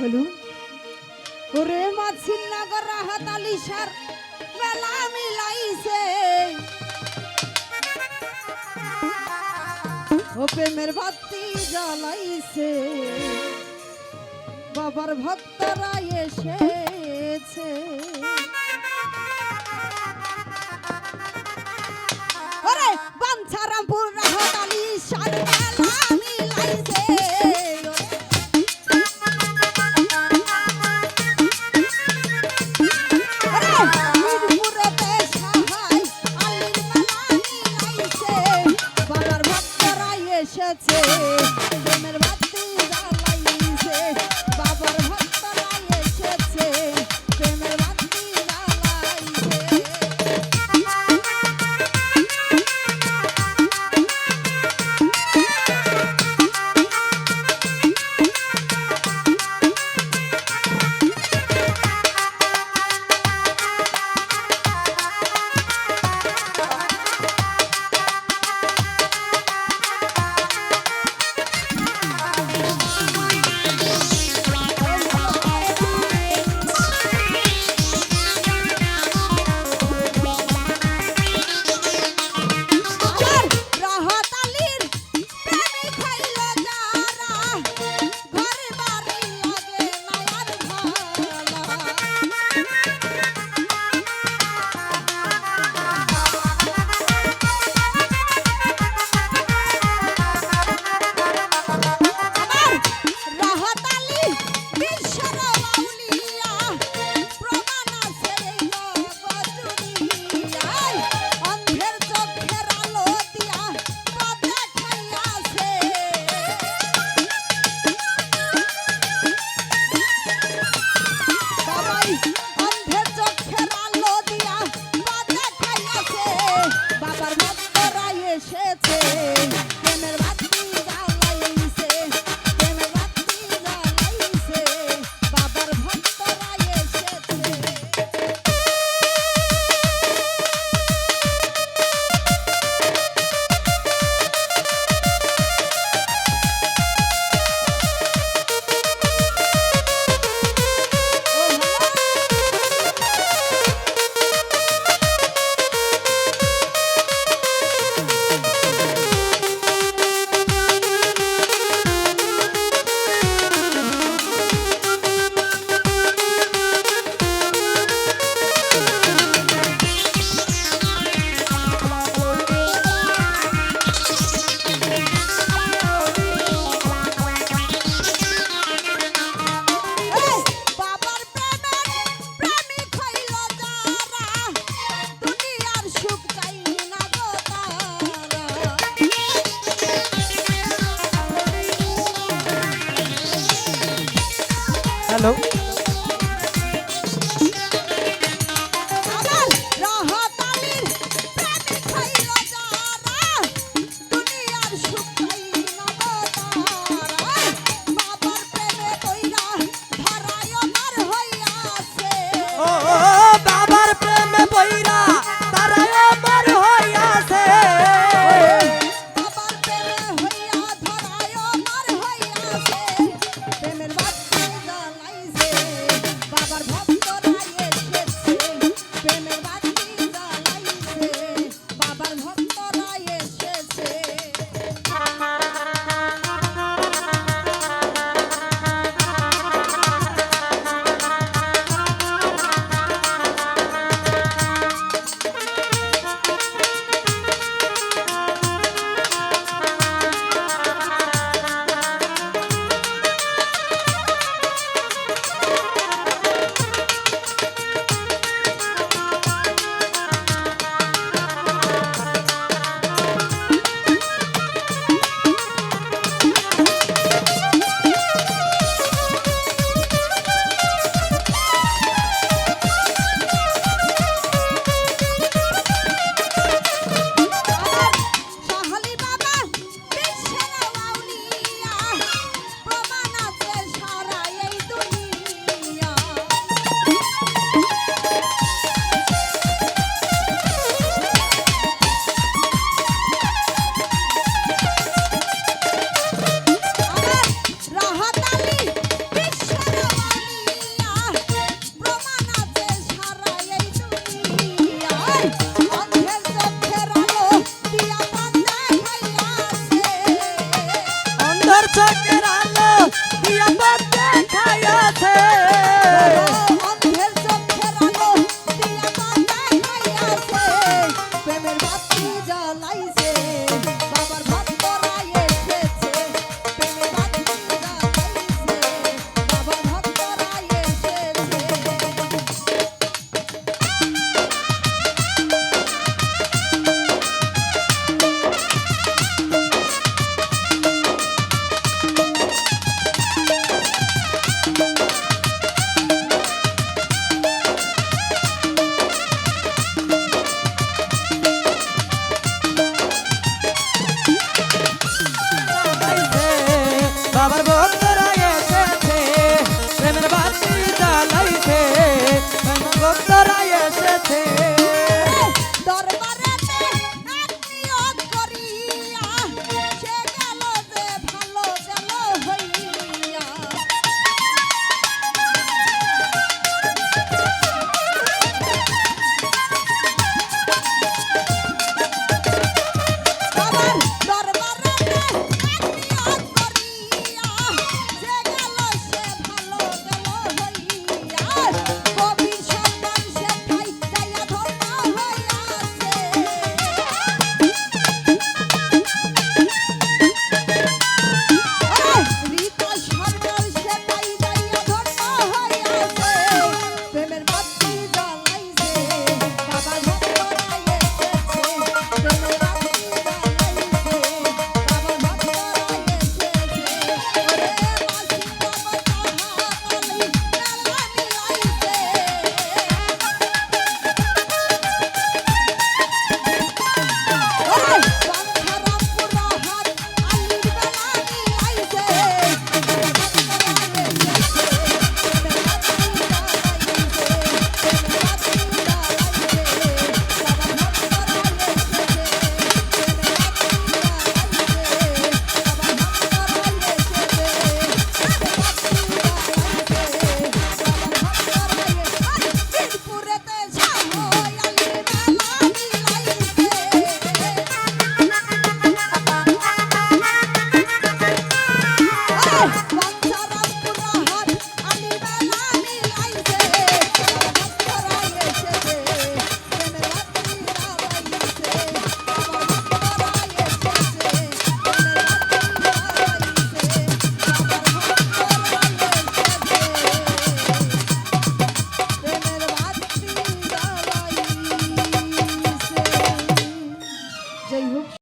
হলু ওরে মাছিন নগর রাহাত আলী সার বেলা মিলাইছে। ও প্রেমের বাতি জ্বালাইছে। বাবার ভক্তরা এসেছে। ওরে বাঞ্ছারামপুর রাহাত আলী সার ভাই